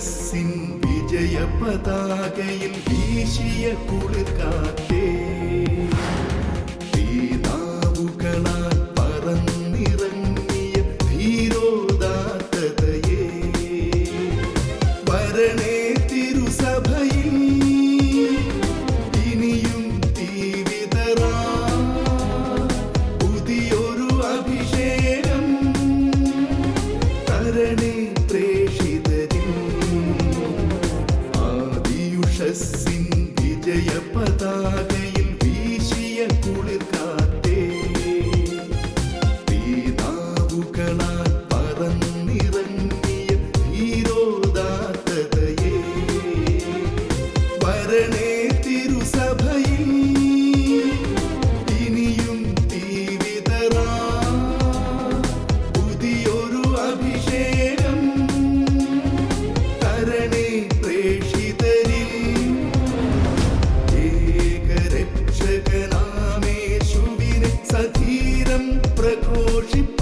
காங்கிரசின் விஜய பதாகையில் வீசிய குளிர்காத்தே. precoci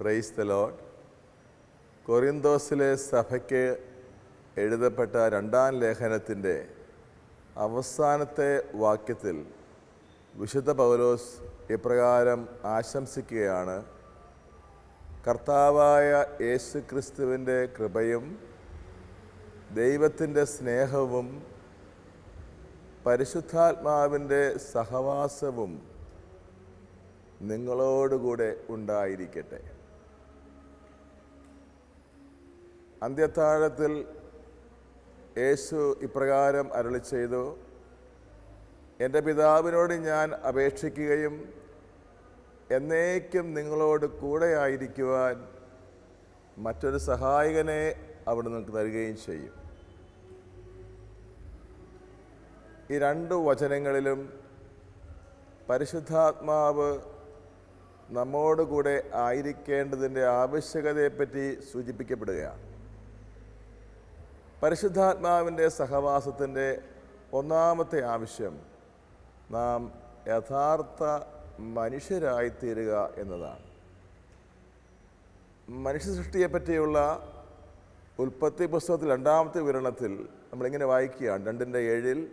പ്രൈസ് ദ ലോഡ് കൊറിന്തോസിലെ സഭയ്ക്ക് എഴുതപ്പെട്ട രണ്ടാം ലേഖനത്തിന്റെ അവസാനത്തെ വാക്യത്തിൽ വിശുദ്ധ പൗലോസ് ഇപ്രകാരം ആശംസിക്കുകയാണ്. കർത്താവായ യേശു ക്രിസ്തുവിന്റെ കൃപയും ദൈവത്തിന്റെ സ്നേഹവും പരിശുദ്ധാത്മാവിന്റെ സഹവാസവും നിങ്ങളോടുകൂടെ ഉണ്ടായിരിക്കട്ടെ. അന്ത്യത്താഴത്തിൽ യേശു ഇപ്രകാരം അരളി ചെയ്തു എന്റെ പിതാവിനോട് ഞാൻ അപേക്ഷിക്കുകയും എന്നേക്കും നിങ്ങളോട് കൂടെയായിരിക്കുവാൻ മറ്റൊരു സഹായകനെ അവിടെ നിങ്ങൾക്ക് തരികയും ചെയ്യും. ഈ രണ്ട് വചനങ്ങളിലും പരിശുദ്ധാത്മാവ് നമ്മോടുകൂടെ ആയിരിക്കേണ്ടതിന്റെ ആവശ്യകതയെപ്പറ്റി സൂചിപ്പിക്കപ്പെടുകയാണ്. പരിശുദ്ധാത്മാവിന്റെ സഹവാസത്തിന്റെ ഒന്നാമത്തെ ആവശ്യം നാം യഥാർത്ഥ മനുഷ്യരായിത്തീരുക എന്നതാണ്. മനുഷ്യ സൃഷ്ടിയെപ്പറ്റിയുള്ള ഉൽപ്പത്തി പുസ്തകത്തിൽ രണ്ടാമത്തെ വിവരണത്തിൽ നമ്മളിങ്ങനെ വായിക്കുകയാണ്. രണ്ടിന്റെ ഏഴിൽ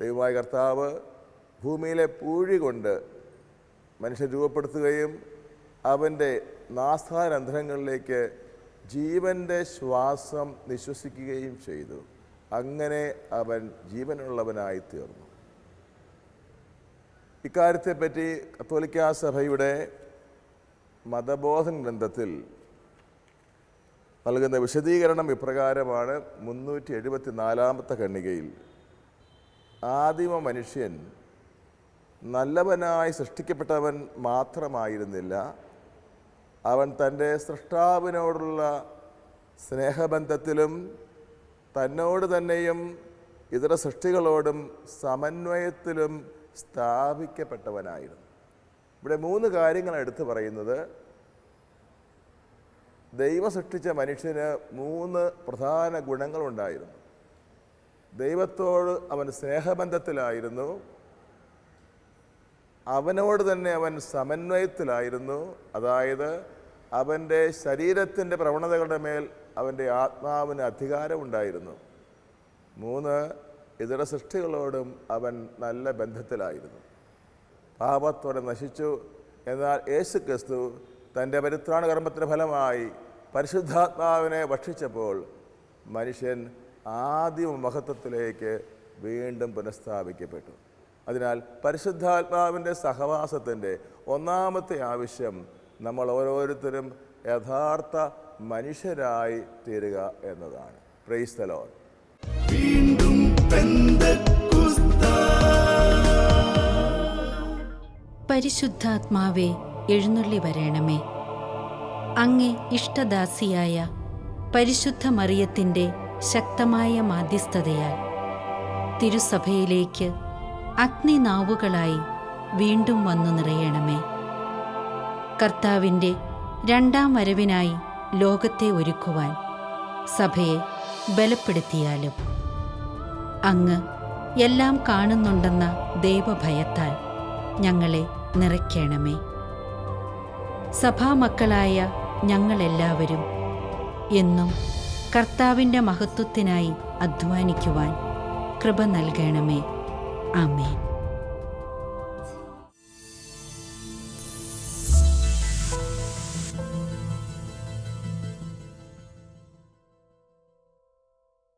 ദൈവമായ കർത്താവ് ഭൂമിയിലെ പൂഴി കൊണ്ട് മനുഷ്യൻ രൂപപ്പെടുത്തുകയും അവന്റെ നാസ്ഥാരന്ധ്രങ്ങളിലേക്ക് ജീവന്റെ ശ്വാസം നിശ്വസിക്കുകയും ചെയ്തു. അങ്ങനെ അവൻ ജീവനുള്ളവനായി തീർന്നു ഇക്കാര്യത്തെപ്പറ്റി കത്തോലിക്കാ സഭയുടെ മതബോധൻ ഗ്രന്ഥത്തിൽ നൽകുന്ന വിശദീകരണം ഇപ്രകാരമാണ്. മുന്നൂറ്റി എഴുപത്തി നാലാമത്തെ ഖണ്ഡികയിൽ ആദിമ മനുഷ്യൻ നല്ലവനായി സൃഷ്ടിക്കപ്പെട്ടവൻ മാത്രമായിരുന്നില്ല. അവൻ തന്റെ സൃഷ്ടാവിനോടുള്ള സ്നേഹബന്ധത്തിലും തന്നോട് തന്നെയും ഇതര സൃഷ്ടികളോടും സമന്വയത്തിലും സ്ഥാപിക്കപ്പെട്ടവനായിരുന്നു. ഇവിടെ മൂന്ന് കാര്യങ്ങൾ എടുത്തു പറയുന്നത്. ദൈവം സൃഷ്ടിച്ച മനുഷ്യന് മൂന്ന് പ്രധാന ഗുണങ്ങളുണ്ടായിരുന്നു. ദൈവത്തോട് അവൻ സ്നേഹബന്ധത്തിലായിരുന്നു. അവനോട് തന്നെ അവൻ സമന്വയത്തിലായിരുന്നു. അതായത് അവന്റെ ശരീരത്തിന്റെ പ്രവണതകളുടെ മേൽ അവന്റെ ആത്മാവിന് അധികാരമുണ്ടായിരുന്നു മൂന്ന് ഇതര സൃഷ്ടികളോടും അവൻ നല്ല ബന്ധത്തിലായിരുന്നു. പാപത്തോടെ നശിച്ചു. എന്നാൽ യേശു ക്രിസ്തു തന്റെ പരിത്രാണ കർമ്മത്തിന്റെ ഫലമായി പരിശുദ്ധാത്മാവിനെ ഭക്ഷിച്ചപ്പോൾ മനുഷ്യൻ ആദ്യ മഹത്വത്തിലേക്ക് വീണ്ടും പുനഃസ്ഥാപിക്കപ്പെട്ടു. അതിനാൽ പരിശുദ്ധാത്മാവിന്റെ സഹവാസത്തിന്റെ ഒന്നാമത്തെ ആവശ്യം നമ്മൾ ഓരോരുത്തരും യഥാർത്ഥ മനുഷ്യരായി തീരുക എന്നതാണ്. പ്രൈസ് ദ ലോർഡ് വീണ്ടും പരിശുദ്ധാത്മാവെ എഴുന്നള്ളി വരേണമേ. അങ്ങേ ഇഷ്ടദാസിയായ പരിശുദ്ധ മറിയത്തിന്റെ ശക്തമായ മാധ്യസ്ഥതയാൽ തിരുസഭയിലേക്ക് അഗ്നിനാവുകളായി വീണ്ടും വന്നു നിറയണമേ. കർത്താവിന്റെ രണ്ടാം വരവിനായി ലോകത്തെ ഒരുക്കുവാൻ സഭയെ ബലപ്പെടുത്തിയാലും അങ്ങ് എല്ലാം കാണുന്നുണ്ടെന്ന ദൈവഭയത്താൽ ഞങ്ങളെ നിറയ്ക്കണമേ. സഭാമക്കളായ ഞങ്ങളെല്ലാവരും എന്നും കർത്താവിന്റെ മഹത്വത്തിനായി അധ്വാനിക്കുവാൻ കൃപ നൽകണമേ. Amén.